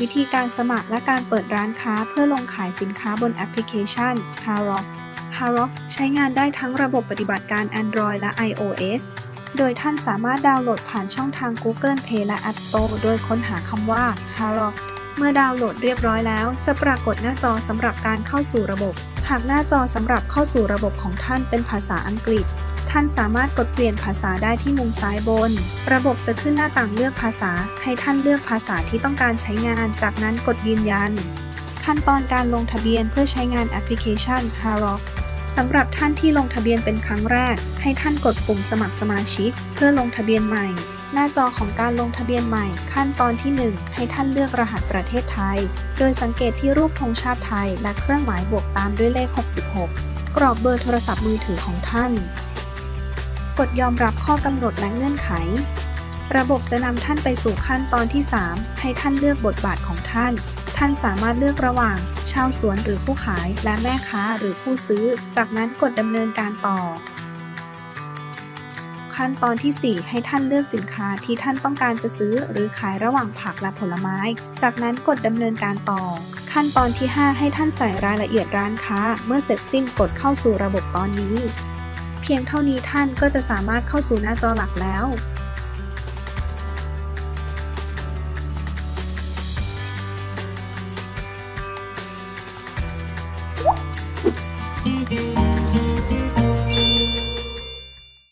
วิธีการสมัครและการเปิดร้านค้าเพื่อลงขายสินค้าบนแอปพลิเคชัน h a r o c h a r o c ใช้งานได้ทั้งระบบปฏิบัติการ Android และ iOS โดยท่านสามารถดาวน์โหลดผ่านช่องทาง Google Play และ App Store โดยค้นหาคำว่า h a r o c เมื่อดาวน์โหลดเรียบร้อยแล้ว จะปรากฏหน้าจอสำหรับการเข้าสู่ระบบ หากหน้าจอสำหรับเข้าสู่ระบบของท่านเป็นภาษาอังกฤษ ท่านสามารถกดเปลี่ยนภาษาได้ที่มุมซ้ายบน ระบบจะขึ้นหน้าต่างเลือกภาษา ให้ท่านเลือกภาษาที่ต้องการใช้งาน จากนั้นกดยืนยัน ขั้นตอนการลงทะเบียนเพื่อใช้งานแอปพลิเคชัน h a r o c สำหรับท่านที่ลงทะเบียนเป็นครั้งแรก ให้ท่านกดปุ่มสมัครสมาชิก เพื่อลงทะเบียนใหม่ หน้าจอของการลงทะเบียนใหม่ ขั้นตอนที่ 1 ให้ท่านเลือกรหัสประเทศไทย โดยสังเกตที่รูปธงชาติไทย และเครื่องหมายบวกตามด้วยเลข 66 กรอกเบอร์โทรศัพท์มือถือของท่าน กดยอมรับข้อกำหนดและเงื่อนไข ระบบจะนำท่านไปสู่ขั้นตอนที่ 3 ให้ท่านเลือกบทบาทของท่าน ท่านสามารถเลือกระหว่าง ชาวสวนหรือผู้ขายและแม่ค้าหรือผู้ซื้อ จากนั้นกดดำเนินการต่อ ขั้นตอนที่ 4 ให้ท่านเลือกสินค้าที่ท่านต้องการจะซื้อหรือขายระหว่างผักและผลไม้ จากนั้นกดดำเนินการต่อ ขั้นตอนที่ 5 ให้ท่านใส่รายละเอียดร้านค้า เมื่อเสร็จสิ้นกดเข้าสู่ระบบตอนนี้ เพียงเท่านี้ท่านก็จะสามารถเข้าสู่หน้าจอหลักแล้ว